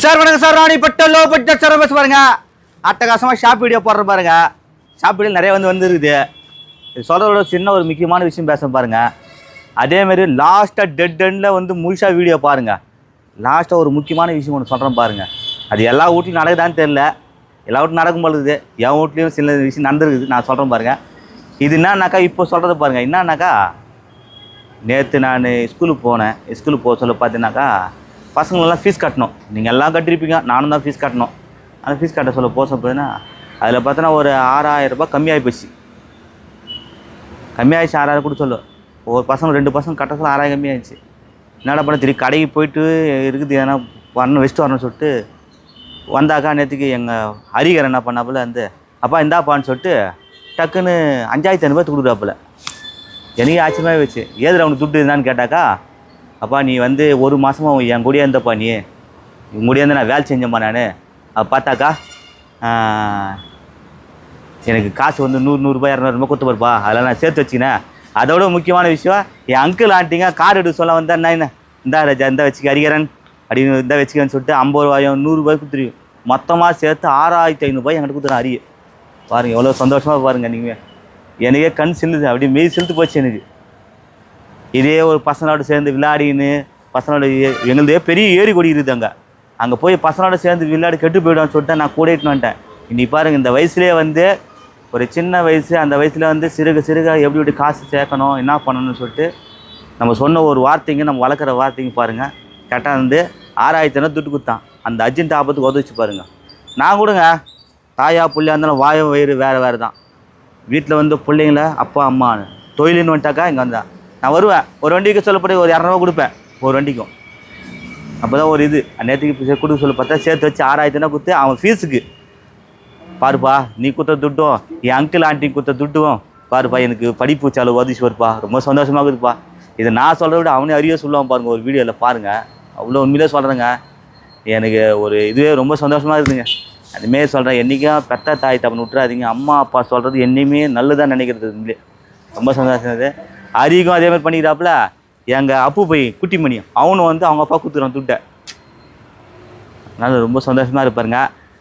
Sir வணக்கம் sir. Ranipet low budget sir bus பாருங்க. அட்டகாசமாக ஷாப் வீடியோ போடுற பாருங்க. ஷாப் வீடியோ நிறைய வந்து வந்துருக்குது. இது சொல்கிறதோட சின்ன ஒரு முக்கியமான விஷயம் பேச பாருங்க. அதேமாரி லாஸ்ட்டாக டெட் எண்டில் வந்து முழுசாக வீடியோ பாருங்க. லாஸ்ட்டாக ஒரு முக்கியமான விஷயம் ஒன்று சொல்கிறேன் பாருங்க. அது எல்லா வீட்லையும் நடக்குதான்னு தெரில எல்லா வீட்லையும் நடக்கும் பொழுது என் வீட்லேயும் சில விஷயம் நடந்துருக்குது. நான் சொல்கிறேன் பாருங்க. இது என்னன்னாக்கா இப்போ சொல்கிறது பாருங்க. என்னன்னாக்கா நேற்று நான் ஸ்கூலுக்கு போனேன். ஸ்கூலுக்கு போக சொல்ல பார்த்தீங்கன்னாக்கா பசங்களெல்லாம் ஃபீஸ் கட்டணும். நீங்கள் எல்லாம் கட்டிருப்பீங்க நானும் தான் ஃபீஸ் கட்டணும். அந்த ஃபீஸ் கட்ட சொல்ல போச பார்த்தீங்கன்னா அதில் பார்த்தோன்னா ஒரு ஆறாயிரம் ரூபாய் கம்மியாகி போச்சு. கம்மியாகிடுச்சு ஆறாயிரம் கூட சொல்லு. ஒரு பசங்க ரெண்டு பசங்க கட்ட சொல்ல ஆறாயிரம் கம்மியாகிடுச்சு என்னடா பண்ண திரும்பி கடைக்கு போயிட்டு இருக்குது ஏன்னா வரணும் வச்சுட்டு வரணும்னு சொல்லிட்டு வந்தாக்கா நேற்றுக்கு எங்கள் ஹரிகர் என்ன பண்ணாப்புல வந்து அப்பா இந்தாப்பான்னு சொல்லிட்டு டக்குன்னு அஞ்சாயிரத்தி ஐநூறுபா கொடுக்குறாப்புல எனக்கு ஆச்சரியமாக வச்சு ஏது அவனுக்கு துட்டு இருந்தான்னு கேட்டாக்கா அப்பா நீ வந்து ஒரு மாதமாக என் கூடயே இருந்தப்பா நீ. உன் கூடயே இருந்து நான் வேலை செஞ்சேன்ப்பா நான். அப்போ பார்த்தாக்கா எனக்கு காசு வந்து நூறு நூறுரூபா இரநூறுபா கொடுத்து பாருப்பா. அதெல்லாம் நான் சேர்த்து வச்சுக்கினேன். அதோட முக்கியமான விஷயம் என் அங்கிள் ஆண்டிங்க கார் எடுக்க சொல்ல வந்தா என்ன என்ன? இந்தா ராஜா இந்த வச்சுக்க அரிகரன் அப்படின்னு இந்த வச்சுக்கன்னு சொல்லிட்டு ஐம்பது ரூபாயும் நூறுரூபாய் கொடுத்துருவோம் மொத்தமாக சேர்த்து ஆறாயிரத்தி ஐநூறுபாய் என்கிட்ட கொடுத்துறேன் அரிய. பாருங்கள் எவ்வளோ சந்தோஷமாக பாருங்கள் நீங்கள் எனக்கே கண் சில்லுது அப்படியே மெய் செலுத்து போச்சு எனக்கு. இதே ஒரு பசங்களோட சேர்ந்து விளையாடின்னு பசங்களோட எங்களுதே பெரிய ஏரி கொடி இருக்குது அங்கே. அங்கே போய் பசங்களோட சேர்ந்து விளையாடி கெட்டு போயிடும்னு சொல்லிட்டு நான் கூட இட்டுன்னு வந்துட்டேன். இனி பாருங்கள் இந்த வயசுலேயே வந்து ஒரு சின்ன வயசு அந்த வயசில் வந்து சிறுக சிறுக எப்படி எப்படி காசு சேர்க்கணும் என்ன பண்ணணும்னு சொல்லிட்டு நம்ம சொன்ன ஒரு வார்த்தைங்க நம்ம வளர்க்குற வார்த்தைங்க பாருங்கள் கரெக்டாக வந்து ஆறாயிரத்தி ஐநூறு துட்டு கொடுத்தான். அந்த அர்ஜென்ட் ஆபத்துக்கு உதவிச்சு பாருங்கள் நான் கூடங்க தாயா பிள்ளையா இருந்தாலும் வாயும் வயிறு வேறு வேறு தான் வீட்டில் வந்து பிள்ளைங்கள அப்பா அம்மா தொழிலுன்னு வந்துட்டாக்கா இங்கே வந்தேன் நான் வருவேன். ஒரு வண்டிக்கு சொல்லப்படி ஒரு இரநூறுவா கொடுப்பேன். ஒரு வண்டிக்கும். அப்போ தான் ஒரு இது. நேற்றுக்கு கொடுக்க சொல்ல பார்த்தா சேர்த்து வச்சு ஆறாயிரத்துனா கொடுத்து அவன் ஃபீஸுக்கு பாருப்பா நீ கொடுத்த துட்டும் என் அங்கிள் ஆண்டி கொடுத்த துட்டும். பாருப்பா எனக்கு படிப்பு செலவு உதவி வருப்பா ரொம்ப சந்தோஷமாக இருக்குதுப்பா. இதை நான் சொல்கிறத விட அவனே அறிய சொல்லுவான் பாருங்கள் ஒரு வீடியோவில் பாருங்கள் அவ்வளோ உண்மையிலே சொல்கிறேங்க எனக்கு ஒரு இதுவே ரொம்ப சந்தோஷமாக இருக்குதுங்க. அதுமாரி சொல்கிறேன் என்றைக்கும் பெத்த தாய் தப்பன் விட்டுறாதீங்க. அம்மா அப்பா சொல்கிறது என்னையுமே நல்லதாக நினைக்கிறது. உண்மையிலே ரொம்ப சந்தோஷம் அது. அரிக்கும் அதே மாதிரி பண்ணிக்கிறாப்புல எங்கள் அப்பு போய் குட்டிமணி அவனும் வந்து அவங்க அப்பா கொடுத்துறான் துட்டை. அதனால் ரொம்ப சந்தோஷமாக இருப்பாருங்க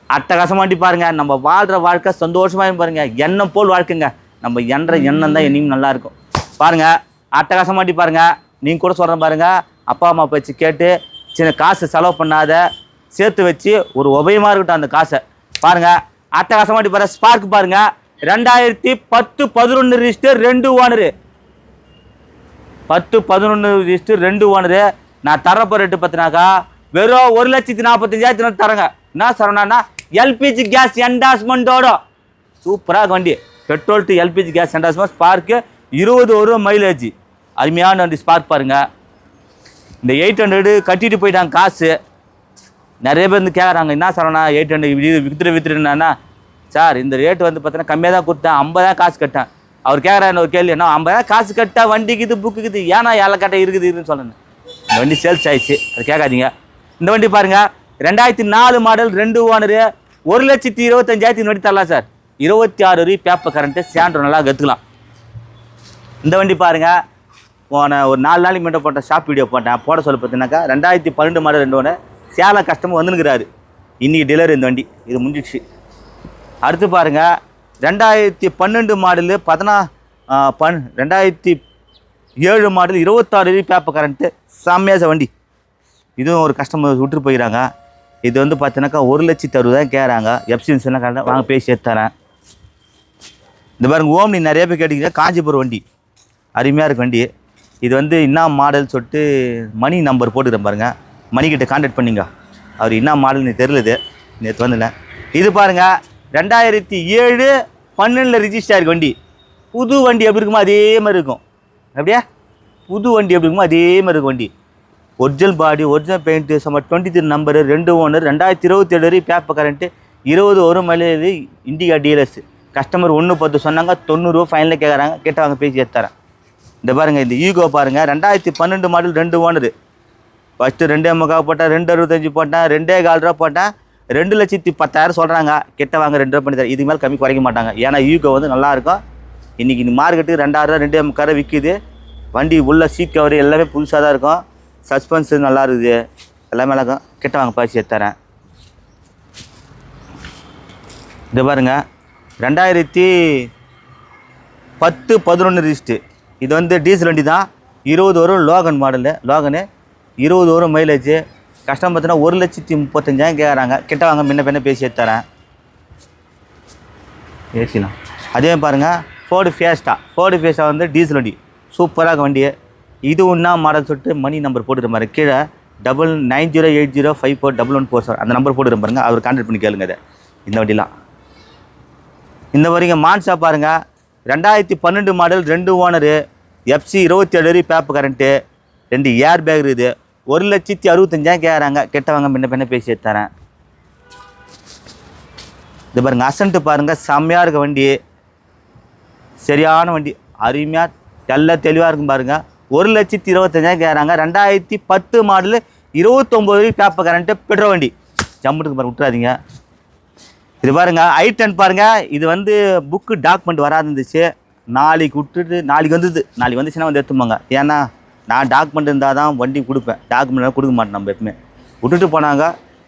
அட்டகாசமாட்டி பாருங்க. நம்ம வாழ்கிற வாழ்க்கை சந்தோஷமாக பாருங்கள் எண்ணம் போல் வாழ்க்கைங்க. நம்ம என்ற எண்ணம் தான் என்னையும் நல்லாயிருக்கும் பாருங்கள் அட்டகாசமாட்டி பாருங்கள் நீங்கள் கூட சொல்கிறேன் பாருங்கள் அப்பா அம்மா பேச்சு கேட்டு சின்ன காசு செலவு பண்ணாத சேர்த்து வச்சு ஒரு உபயமாக இருக்கட்டும் அந்த காசை. பாருங்கள் அட்டகாசமாட்டி பாரு ஸ்பார்க் பாருங்கள் ரெண்டாயிரத்தி பத்து பதினொன்று ரிஜிஸ்டர் ரெண்டு ஓனரு பத்து பதினொன்று லிஸ்ட்டு ரெண்டு ஓனரு நான் தரப்போ ரேட்டு பார்த்தினாக்கா வெறும் ஒரு லட்சத்தி நாற்பத்தஞ்சாயிரத்தி தரங்க என்ன சரவணா எல்பிஜி கேஸ் என்டாஸ்மெண்ட்டோட சூப்பராக வண்டி. Petrol to LPG gas endorsement Spark இருபது ஒரு மைலேஜ் அருமையான வண்டி ஸ்பார்க் பாருங்கள் இந்த எயிட் ஹண்ட்ரடு கட்டிட்டு போயிட்டாங்க காசு. நிறைய பேர் வந்து கேட்குறாங்க என்ன சரவணா எயிட் ஹண்ட்ரட் வித்துட்டு வித்துட்டுனா சார் இந்த ரேட் வந்து பார்த்தீங்கன்னா கம்மியாக தான் கொடுத்தேன் ஐம்பதான் காசு கட்டேன். அவர் கேட்குறாரு ஒரு கேள்வி என்ன ஐம்பதாயிரம் காசு கட்டா வண்டிக்குது புக்குக்குது புக்கு ஏன்னா ஏழை கட்டை இருக்குது இருக்குன்னு சொன்னேன். இந்த வண்டி சேல்ஸ் ஆயிடுச்சு. அது கேட்காதீங்க. இந்த வண்டி பாருங்க ரெண்டாயிரத்தி நாலு மாடல் ரெண்டு ஓனரு ஒரு லட்சத்தி இருபத்தஞ்சாயிரத்தி இந்த வண்டி தரலாம் சார். இருபத்தி ஆறு ரூபாய் பேப்பர் கரண்ட்டு சேண்டர் நல்லா கற்றுக்கலாம் இந்த வண்டி பாருங்க போன ஒரு நாலு நாளைக்கு முன்னாடி போட்ட ஷாப் வீடியோ போட்டேன். போட சொல்ல பார்த்தீங்கன்னாக்கா ரெண்டாயிரத்தி பன்னெண்டு மாடல் ரெண்டு ஒன்று சேலம் கஷ்டமாக வந்துனுக்கிறாரு இன்றைக்கி டீலர் இந்த வண்டி இது முடிஞ்சிடுச்சு. அடுத்து பாருங்கள் ரெண்டாயிரத்தி பன்னெண்டு மாடலு பதினா பன் ரெண்டாயிரத்தி ஏழு மாடல் இருபத்தாறு பேப்பர் கரண்ட்டு செம்மையாக வண்டி. இதுவும் ஒரு கஸ்டமர் விட்டு போயிடறாங்க இது வந்து பார்த்தீங்கன்னாக்கா ஒரு லட்சத்தி அறுபதாயிரம் கேட்குறாங்க. எஃப்சின்ஸ் எல்லாம் கரெக்டாக வாங்க பேசி எடுத்துறேன் இந்த பாருங்க ஓம்னி நிறைய பேர் கேட்டிங்கன்னா காஞ்சிபுரம் வண்டி. அருமையாக இருக்கு வண்டி. இது வந்து என்ன மாடல் சொல்லிட்டு மணி நம்பர் போட்டுக்கிறேன் பாருங்கள் மணிக்கிட்ட கான்டாக்ட் பண்ணிங்க அவர் என்ன மாடல்னு தெரியலது நேற்று வந்துல இது பாருங்கள் ரெண்டாயிரத்தி ஏழு பன்னெண்டில் ரிஜிஸ்டர் ஆயிருக்கு வண்டி. புது வண்டி எப்படி இருக்குமோ அதே மாதிரி இருக்கும். அப்படியா? புது வண்டி எப்படி இருக்குமோ அதே மாதிரி இருக்கும் வண்டி. ஒரிஜினல் பாடி ஒரிஜினல் பெயிண்ட்டு சம்ம டுவெண்ட்டி த்ரீ நம்பரு ரெண்டு ஓனர் ரெண்டாயிரத்தி இருபத்தி ஏழு வரை பேப்பர் கரண்ட்டு இருபது ஒரு மலையது இண்டிகா டீலர்ஸ் கஸ்டமர் ஒன்று பத்து சொன்னாங்க தொண்ணூறுரூவா ஃபைனலில் கேட்குறாங்க கேட்டவங்க பேசி எடுத்துறேன் இந்த பாருங்கள் இந்த ஈகோ பாருங்கள் ரெண்டாயிரத்தி பன்னெண்டு மாடல் ரெண்டு ஓனரு ஃபஸ்ட்டு ரெண்டே முக்கால் போட்டேன் ரெண்டு அறுபத்தஞ்சு போட்டேன் ரெண்டே கால் ரூபா போட்டேன். ரெண்டு லட்சத்தி பத்தாயிரம் சொல்கிறாங்க கிட்ட வாங்க ரெண்டு ரூபா பண்ணி தரேன். இதுக்கு மேலே கம்மி குறைக்க மாட்டாங்க. ஏன்னா யூகோ வந்து நல்லா இருக்கும். இன்றைக்கி இந்த மார்க்கெட்டுக்கு ரெண்டாயிரரூவா ரெண்டு முக்காயிரம் விற்கிது வண்டி உள்ள சீட் கவர் எல்லாமே புதுசாக தான் இருக்கும். சஸ்பென்ஸ் நல்லா இருக்குது. எல்லாமே நல்லா கிட்ட வாங்க பரிசு எடுத்துறேன் இது பாருங்க. ரெண்டாயிரத்தி பத்து பதினொன்று ரிஜிஸ்ட்டு இது வந்து டீசல் வண்டி தான் இருபது வரும் லோகன் மாடலு லோகனு. இருபது வரும் மைலேஜு கஷ்டம் பார்த்தீங்கன்னா ஒரு லட்சத்தி முப்பத்தஞ்சாயிரம் கேட்குறாங்க கிட்ட வாங்க முன்ன பின்ன பேசி தரேன். ஏசிலாம் அதே பாருங்கள் ஃபோர்டு ஃபேஸ்டா ஃபோர்டு ஃபேஸ்டா வந்து டீசல் வண்டி. சூப்பராக வண்டி இது ஒன்றா மாடல் சொல்லிட்டு மணி நம்பர் போட்டுருப்பாரு கீழே double nine zero eight zero five four double one four sir அந்த நம்பர் போட்டுட்டு பாருங்க. அவர் கான்டாக்ட் பண்ணி கேளுங்க அதை இந்த வண்டிலாம். இந்த வரைக்கும் மான்சா பாருங்கள் ரெண்டாயிரத்தி பன்னெண்டு மாடல் ரெண்டு ஓனரு எஃப்சி இருபத்தி ஏழு வரைக்கும் பேப்பு கரண்ட்டு ரெண்டு ஏர் பேக் இருக்குது. ஒரு லட்சத்தி அறுபத்தஞ்சாயிரம் கேட்குறாங்க கெட்டவங்க பின்ன பின்ன பேசி தரேன் இது பாருங்க அசன்ட்டு பாருங்க செம்மையாக இருக்க வண்டி. சரியான வண்டி. அருமையாக தெல்ல தெளிவாக இருக்கும் பாருங்கள் ஒரு லட்சத்தி இருபத்தஞ்சாயிரம் கேட்குறாங்க ரெண்டாயிரத்தி பத்து மாடலு இருபத்தொம்போது வரைக்கும் பேப்பர் கரண்ட்டு பெட்ரோல் வண்டி. ஜம்முட்டுக்கு பாருங்க விட்டுறாதீங்க. இது பாருங்க ஐ டென் பாருங்க. இது வந்து புக்கு டாக்குமெண்ட் வராது இருந்துச்சு. நாளைக்கு விட்டுட்டு நாளைக்கு வந்தது நாளைக்கு வந்துச்சுன்னா வந்து எடுத்துப்பாங்க ஏன்னா நான் டாக்குமெண்ட் இருந்தால் தான் வண்டி கொடுப்பேன். டாக்குமெண்ட் கொடுக்க மாட்டேன் நம்ம எப்பவுமே. விட்டுட்டு போனாங்க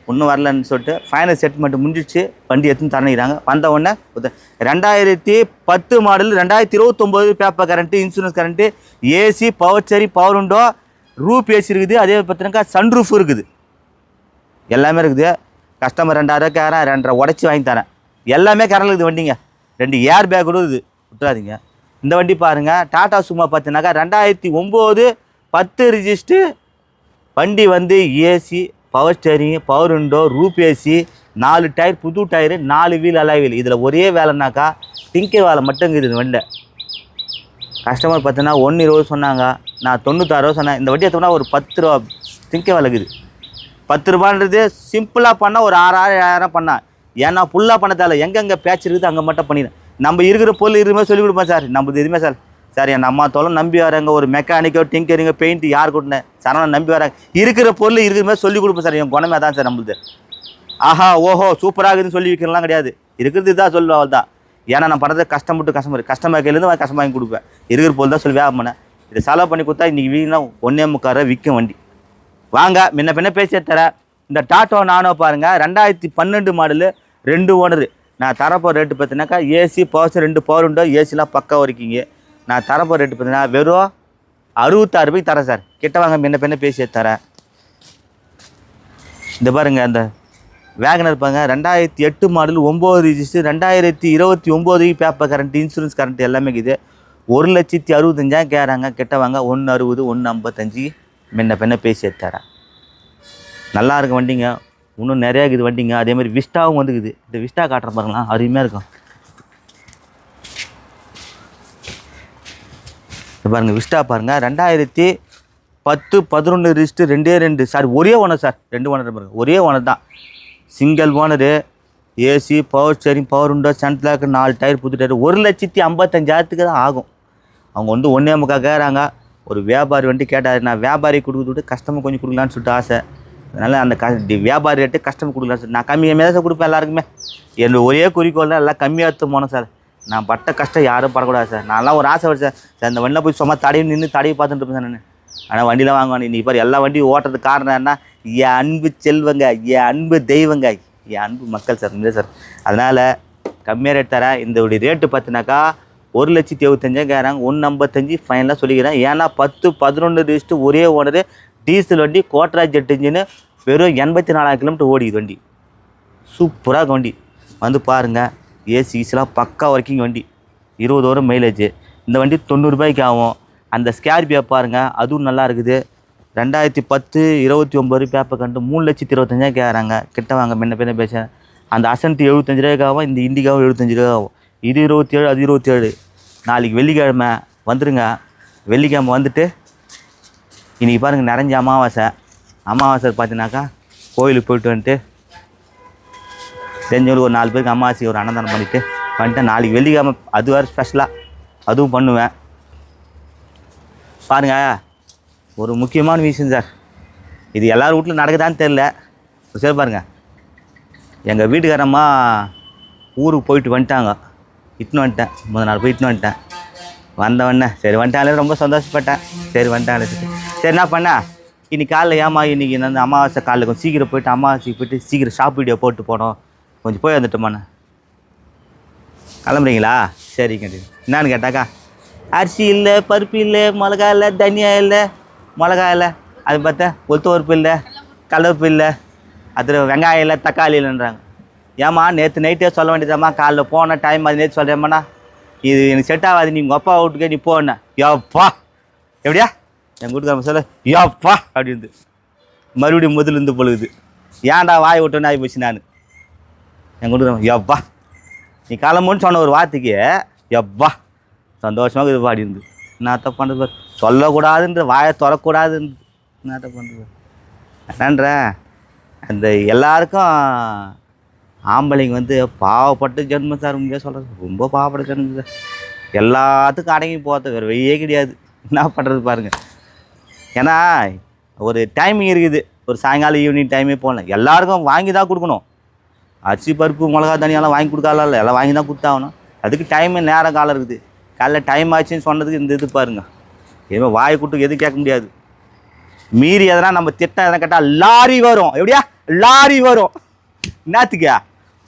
ஒன்றும் வரலன்னு சொல்லிட்டு ஃபைனல் செட்டில்மெண்ட் முடிஞ்சிச்சு வண்டி எடுத்துன்னு தரணிக்கிறாங்க. வந்த உடனே ரெண்டாயிரத்தி பத்து மாடல் ரெண்டாயிரத்தி இருபத்தொம்போது paper current insurance current AC power சரி பவர் உண்டோ ரூப் ஏசி இருக்குது. அதே பார்த்தினாக்கா சன்ரூஃப் இருக்குது. எல்லாமே இருக்குது. கஸ்டமர் ரெண்டாயிரம் கேரன் ரெண்டரை உடச்சி வாங்கி தரேன். எல்லாமே கரல் இருக்குது வண்டிங்க. ரெண்டு ஏர் பேக் கூட இது விட்டுறாதீங்க. இந்த வண்டி பாருங்கள் டாடா சும்மா பார்த்தீங்கன்னாக்கா ரெண்டாயிரத்தி ஒம்பது பத்து ரிஜிஸ்ட்டு வண்டி வந்து AC power steering power window roof AC நாலு டயர் புது டயரு நாலு வீல் அலாய் வீல் இதில் ஒரே வேலைனாக்கா டிங்கர் வேலை மட்டும் இருக்குது இந்த வண்டியில் கஸ்டமர் பார்த்தீங்கன்னா ஒன்று இருபது சொன்னாங்க. நான் தொண்ணூத்தாறு ரூபா சொன்னேன். இந்த வண்டி எடுத்தோம்னா ஒரு பத்து ரூபா திங்க வேலை இருக்குது. பத்து ரூபான்றது சிம்பிளாக பண்ணால் ஒரு ஆறாயிரம் ஏழாயிரம் பண்ணால் ஏன்னா ஃபுல்லாக பண்ண தேவை எங்கெங்கே பேச்சு இருக்குது அங்கே மட்டும் பண்ணிடுறேன் நம்ம இருக்கிற பொருள் இருக்கிற மாதிரி சொல்லிக் கொடுப்போம் சார். நம்மளுக்கு எதுவுமே சார். சார் என் அம்மா தோலம் நம்பி வராங்க ஒரு மெக்கானிக்கோ டிங்கரிங்கோ பெயிண்ட் யார் கொடுனேன் சரவணன் நம்பி வராங்க இருக்கிற பொருள் இருக்கிற மாதிரி சொல்லிக் கொடுப்போம் சார். என் குணமே தான் சார் நம்மளுது. ஆஹா ஓஹோ சூப்பராக இருக்குதுன்னு சொல்லி வைக்கிறலாம் கிடையாது. இருக்கிறது தான் சொல்லுவேன் தான் ஏன்னா நான் பண்ணுறது கஷ்டப்பட்டு கஸ்டமர் கஸ்டமர் கையிலேருந்து வாங்கி வாங்கி கொடுப்பேன். இருக்கிற பொருள் தான் சொல்லி வியாபாரம் பண்ணேன். இதை செலவு பண்ணி கொடுத்தா இன்றைக்கி வீணா ஒன்றே முக்கார விற்கும் வண்டி. வாங்க முன்ன பின்ன பேசி தரேன் இந்த டாட்டோ நானோ பாருங்கள் ரெண்டாயிரத்தி பன்னெண்டு மாடலு ரெண்டு ஓனரு. நான் தரப்போ ரேட்டு பார்த்தீங்கன்னாக்கா ஏசி பவர் ரெண்டு பவர் உண்டோ? ஏசிலாம் பக்கம் வரைக்குங்க. நான் தரப்போ ரேட்டு பார்த்தீங்கன்னா வெறும் அறுபத்தாறு ரூபாய்க்கு தரேன் சார். கிட்ட வாங்க முன்ன பின்ன பேசி தரேன். இந்த பாருங்க அந்த வேகனர் பாருங்க ரெண்டாயிரத்தி எட்டு மாடல் ஒம்பது ரிஜிஸ்டர் ரெண்டாயிரத்தி இருபத்தி ஒம்போது பேப்பர் கரண்ட் இன்சூரன்ஸ் கரண்ட் எல்லாமே இருக்குது. ஒரு லட்சத்தி அறுபத்தஞ்சாயிரம் கேட்குறாங்க. கிட்ட வாங்க ஒன்று அறுபது ஒன்று ஐம்பத்தஞ்சு முன்ன பின்ன பேசி தரேன். நல்லா இருக்கும் வண்டிங்க. இன்னும் நிறையா இருக்குது வண்டிங்க. அதே மாதிரி விஸ்டாவும் வந்துக்குது. இந்த விஸ்டா காட்டுற பாருங்களா அருமையாக இருக்கும். பாருங்கள் விஸ்டா பாருங்கள் ரெண்டாயிரத்தி பத்து பதினொன்று ரிஸ்ட்டு ரெண்டே ரெண்டு. சார் ஒரே ஓனர் சார் ரெண்டு ஓனர் பாருங்கள் ஒரே ஓனர் தான். Single owner AC power steering power உண்டோ சென்ட்லாக்கு நாலு டயர் புது டயர் ஒரு லட்சத்தி ஐம்பத்தஞ்சாயிரத்துக்கு தான் ஆகும். அவங்க வந்து ஒன்றே முக்கா கேட்குறாங்க ஒரு வியாபாரி வண்டி கேட்டார் நான் வியாபாரி கொடுக்குறது விட்டு கஸ்டமர் கொஞ்சம் கொடுக்கலான்னு சொல்லிட்டு ஆசை. அதனால் அந்த க வியாபாரி ரேட்டு கஸ்டமர் கொடுக்கலான்னு சொல்லிட்டு நான் கம்மியாக கம்மியாக தான் சார் கொடுப்பேன் எல்லாருக்குமே. என்னோட ஒரே குறிக்கோள் தான் எல்லாம் கம்மியாக எடுத்து போனோம் சார் நான் பட்ட கஷ்டம் யாரும் படக்கூடாது சார். நான்லாம் ஒரு ஆசை வச்சேன். சார் இந்த வண்டியில் போய் சும்மா தடவி நின்று தடவி பார்த்துட்டு இருப்பேன் சார் நான். ஆனால் வண்டியில் வாங்குவேன் நீ பாரு எல்லா வண்டியும் ஓட்டுறதுக்கு காரணம் என்ன? என் அன்பு செல்வங்க என் அன்பு தெய்வங்க. என் அன்பு மக்கள் சார் இல்லை சார். அதனால் கம்மியாக ரேட் தரேன். இந்த ரேட்டு பார்த்தினாக்கா ஒரு லட்சத்தி எழுபத்தஞ்சாயிரம் கேட்குறாங்க ஒன்று ஐம்பத்தஞ்சு ஃபைனலாக சொல்லிக்கிறேன். ஏன்னா பத்து பதினொன்று ரிஸ்ட்டு ஒரே ஓனரு டீசல் வண்டி கோட்ரா ஜெட் இன்ஜின்னு வெறும் எண்பத்தி நாலாயிரம் கிலோமீட்டர் ஓடிக்குது வண்டி. சூப்பராக வண்டி. வந்து பாருங்கள் ஏசி ஈஸிலாம் பக்கா ஒர்க்கிங் வண்டி. இருபது வரும் மைலேஜ் இந்த வண்டி தொண்ணூறுபாய்க்கு ஆகும். அந்த ஸ்கேர்பியோ பாருங்கள் அதுவும் நல்லா இருக்குது. ரெண்டாயிரத்தி பத்து இருபத்தி ஒம்பது பேப்பர் கண்டு மூணு லட்சத்தி இருபத்தஞ்சாயிரம் கேட்குறாங்க கிட்ட வாங்க முன்ன பின்ன பேச அந்த அசன்ட்டு எழுபத்தஞ்சு ரூபாய்க்கு ஆகும் இந்த இண்டிகாவும் எழுபத்தஞ்சு ரூபா ஆகும் இது இருபத்தி ஏழு அது இருபத்தி ஏழு நாளைக்கு வெள்ளிக்கிழமை வந்துடுங்க வெள்ளிக்கிழமை வந்துட்டு இன்றைக்கி பாருங்கள் நிறைஞ்ச அமாவாசை. அமாவாசை பார்த்தீங்கன்னாக்கா கோயிலுக்கு போயிட்டு வந்துட்டு தெரிஞ்சவங்களுக்கு ஒரு நாலு பேருக்கு அமாவாசை ஒரு அன்னதானம் பண்ணிவிட்டு வந்துட்டு நாளைக்கு வெள்ளிக்கிழமை அது வேறு ஸ்பெஷலாக அதுவும் பண்ணுவேன். பாருங்கள் ஒரு முக்கியமான விஷயம் சார். இது எல்லார் வீட்லையும் நடக்குதான்னு தெரில சரி பாருங்கள் எங்கள் வீட்டுக்காரம்மா ஊருக்கு போயிட்டு வந்துட்டாங்க. இட்டுன்னு வந்துட்டேன். முதல் நாள் போய் இட்டுன்னு வந்துட்டேன். வந்தவொடனே சரி வந்துட்டாலே ரொம்ப சந்தோஷப்பட்டேன். சரி வந்துட்டாங்களே சரி என்ன பண்ண? இன்னைக்கு காலைல ஏமா இன்னைக்கு வந்து அமாவாசை காலையில் கொஞ்சம் சீக்கிரம் போயிட்டு அமாவாசைக்கு போயிட்டு சீக்கிரம் ஷாப் வீடியோ போட்டு போனோம். கொஞ்சம் போய் வந்துட்டோமாண்ணே கிளம்புறீங்களா? சரிங்க என்னான்னு கேட்டாக்கா அரிசி இல்லை பருப்பு இல்லை மிளகா இல்லை தனியா இல்லை மிளகா இல்லை. அது பார்த்தா ஒத்துவரப்பு இல்லை கலப்பு இல்லை. அது வெங்காயம் இல்லை தக்காளி இல்லைன்றாங்க. ஏம்மா நேற்று நைட்டே சொல்ல வேண்டியதாம்மா. காலைல போன டைம் அது நேற்று சொல்கிறேம்மாண்ணா இது எனக்கு செட் ஆகாது. நீ உங்கள் அப்பா வீட்டுக்கே நீ போன யோப்பா எப்படியா? எங்கள் வீட்டுக்கு சொல்ல யோப்பா அப்படின்னு மறுபடியும் முதலிருந்து பொழுது ஏன்டா வாய் விட்டோன்னு ஆகி போச்சு நான். என் கொண்டு எப்பா நீ கிளம்புன்னு சொன்ன ஒரு வார்த்தைக்கு எப்பா சந்தோஷமாக இது பாடி இருந்து. என்னத்த பண்ணுறது பாரு. சொல்லக்கூடாதுன்ற வாயை திறக்கூடாதுன்னு என்னத்த பண்ணுறது என்னன்ற அந்த எல்லாருக்கும் ஆம்பளைங்க வந்து பாவப்பட்ட ஜென்மம் சார் உண்மையாக சொல்கிறது ரொம்ப பாவப்பட்ட ஜென்ம சார் எல்லாத்துக்கும் அடங்கி போகிறது வேறு வெய்யே கிடையாது. என்ன பண்ணுறது பாருங்கள் ஏன்னா ஒரு டைமிங் இருக்குது. ஒரு சாயங்காலம் ஈவினிங் டைமே போகலாம் எல்லாருக்கும் வாங்கி தான் கொடுக்கணும். அரிசி பருப்பு மிளகா தனியெல்லாம் வாங்கி கொடுக்கலாம் எல்லாம் வாங்கி தான் கொடுத்தாகணும். அதுக்கு டைம் நேரம் காலம் இருக்குது. காலைல டைம் ஆச்சுன்னு சொன்னதுக்கு இந்த இது பாருங்க. எதுவும் வாய் கூட்டு எதுவும் கேட்க முடியாது. மீறி எதனா நம்ம திட்டம் எதனா கேட்டால் லாரி வரும். எப்படியா? லாரி வரும். என்னத்துக்கு?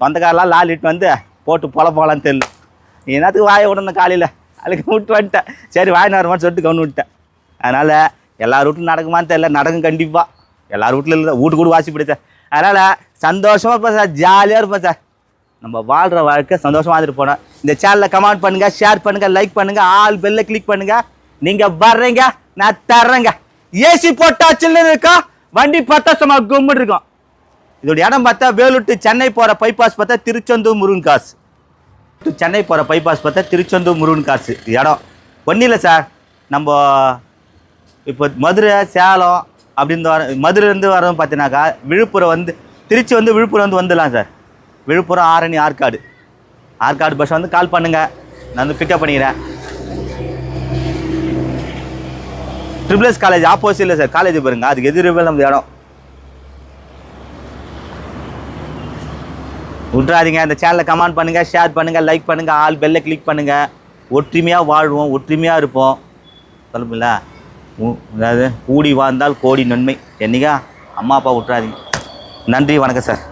சொந்தக்காரெலாம் லாரி இட்டு வந்து போட்டு பொல போகலான்னு தெரியல நீ என்னத்துக்கு வாயை விடணும் காலையில்? அதுக்கு விட்டு வந்துட்டேன். சரி வாய் வருமான்னு சொல்லிட்டு கவனம் விட்டேன். அதனால் எல்லார் வீட்லையும் நடக்குமான்னு தெரியல. நடக்கும் கண்டிப்பாக எல்லார் வீட்டில் இல்லை. வீட்டு கூட வாசி பிடிச்சேன். அதனால் சந்தோஷமாக இருப்பேன் சார். ஜாலியாக இருப்பேன் சார். நம்ம வாழ்கிற வாழ்க்கை சந்தோஷமாக இருந்துட்டு போனோம் இந்த சேனலில் கமெண்ட் பண்ணுங்கள் ஷேர் பண்ணுங்கள் லைக் பண்ணுங்கள் ஆல் பெல்ல கிளிக் பண்ணுங்கள் நீங்கள் வர்றீங்க நான் தர்றேங்க. ஏசி போட்டா சில்லுன்னு இருக்கும் வண்டி பார்த்தா சும்மா கும்முன்னு இருக்கும். இதோட இடம் பார்த்தா வேலூர் சென்னை போகிற பைபாஸ் பார்த்தா திருச்செந்தூர் முருகன் காசு. சென்னை போகிற பைபாஸ் பார்த்தா திருச்செந்தூர் முருகன் காசு. இடம். ஒன்றும் இல்லை சார். நம்ம இப்போ மதுரை சேலம் அப்படின்னு வர மதுரைலேருந்து வரோம் பார்த்தீங்கன்னாக்கா விழுப்புரம் வந்து திருச்சி வந்து விழுப்புரம் வந்து வந்துடலாம் சார். விழுப்புரம் ஆரணி ஆற்காடு. ஆற்காடு பஸ் வந்து கால் பண்ணுங்கள் நான் வந்து பிக்கப் பண்ணிக்கிறேன். ட்ரிபிள்எஸ் காலேஜ் ஆப்போசிட்டில் சார். காலேஜ் பாருங்க. அதுக்கு எதிர்வில் நம்ம இடம்? விட்றாதீங்க இந்த சேனலை கமெண்ட் பண்ணுங்கள் ஷேர் பண்ணுங்கள் லைக் பண்ணுங்கள் ஆல் பெல்லை கிளிக் பண்ணுங்கள் ஒற்றுமையாக வாழ்வோம் ஒற்றுமையாக இருப்போம். சொல்லுமில்ல அதாவது கூடி வாழ்ந்தால் கோடி நன்மை. என்னைக்கா? அம்மா அப்பா விட்றாதீங்க நன்றி வணக்கம் சார்.